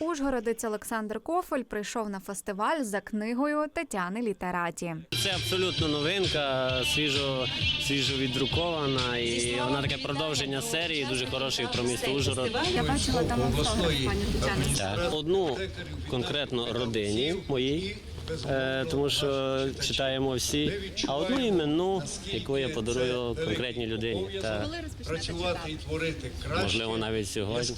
Ужгородець Олександр Кофель прийшов на фестиваль за книгою Тетяни Літераті. Це абсолютно новинка, свіжо, свіжо віддрукована, і вона таке продовження серії, дуже хороший про місто Ужгород. Я бачила там автограф пані Тетяни. Так. Одну конкретно родині моїй, е, тому що читаємо всі, а одну іменну, яку я подарую конкретній людині. Та, працювати і творити краще. можливо, навіть сьогодні.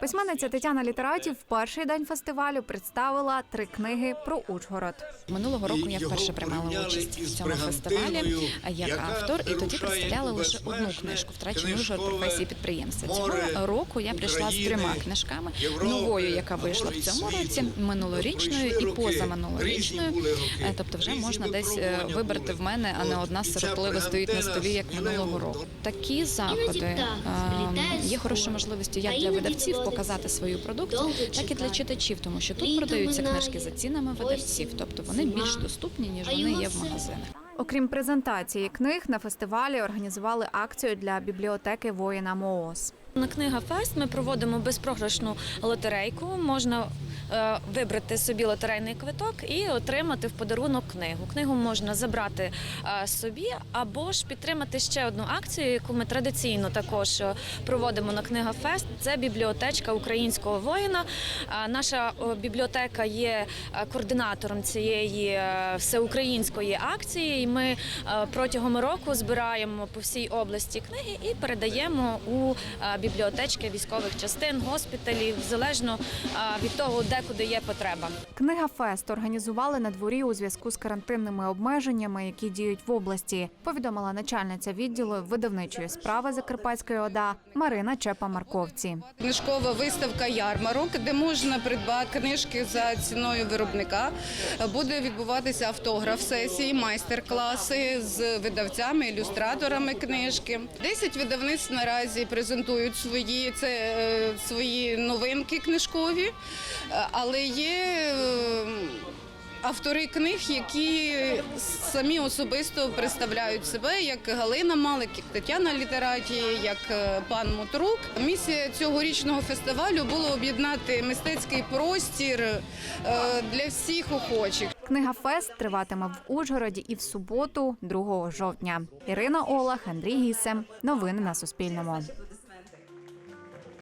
Письменниця Тетяна Літераті в перший день фестивалю представила три книги про Ужгород. Минулого року я вперше приймала участь в цьому фестивалі як автор, і тоді представляла лише одну книжку втрачений Ужгород професії підприємства. Цього року я прийшла з трьома книжками: новою, яка вийшла в цьому році, минулорічною і позаминулорічною. Е, Тобто, вже можна десь е, вибрати в мене, а не одна сиротливо стоїть на столі, як минулого року. Такі заходи е, сплітає є хорошою можливістю як для видавців показати свою продукцію, так і для читачів, тому що тут продаються книжки за цінами видавців, тобто вони більш доступні ніж вони є в магазинах. Окрім презентації книг, на фестивалі організували акцію для бібліотеки воїна МООС. На книга Фест ми проводимо безпрограшну лотерейку. Можна вибрати собі лотерейний квиток і отримати в подарунок книгу. Книгу можна забрати е, собі або ж підтримати ще одну акцію, яку ми традиційно також е, проводимо на книга Фест. Це бібліотечка українського воїна. Е, Наша е, бібліотека є е, координатором цієї е, всеукраїнської акції. І ми е, протягом року збираємо по всій області книги і передаємо у е, бібліотечки військових частин, госпіталів, залежно е, від того, де куди є потреба. Книга Фест організували на дворі у зв'язку з карантинними обмеженнями, які діють в області. Повідомила начальниця відділу видавничої справи Закарпатської ОДА Марина Чепа Марковці. Книжкова виставка ярмарок, де можна придбати книжки за ціною виробника. Буде відбуватися автограф сесії, майстер-класи з видавцями, ілюстраторами книжки. Десять видавництв наразі презентують свої це е, свої новинки книжкові, але є. е, Автори книг, які самі особисто представляють себе, як Галина Малик, як Тетяна Літераті, як е, пан Мотрук. Місія цьогорічного фестивалю було об'єднати мистецький простір е, для всіх охочих. Книга Фест триватиме в Ужгороді і в суботу, 2 жовтня. Ірина Олах, Андрій Гісем. Новини на Суспільному.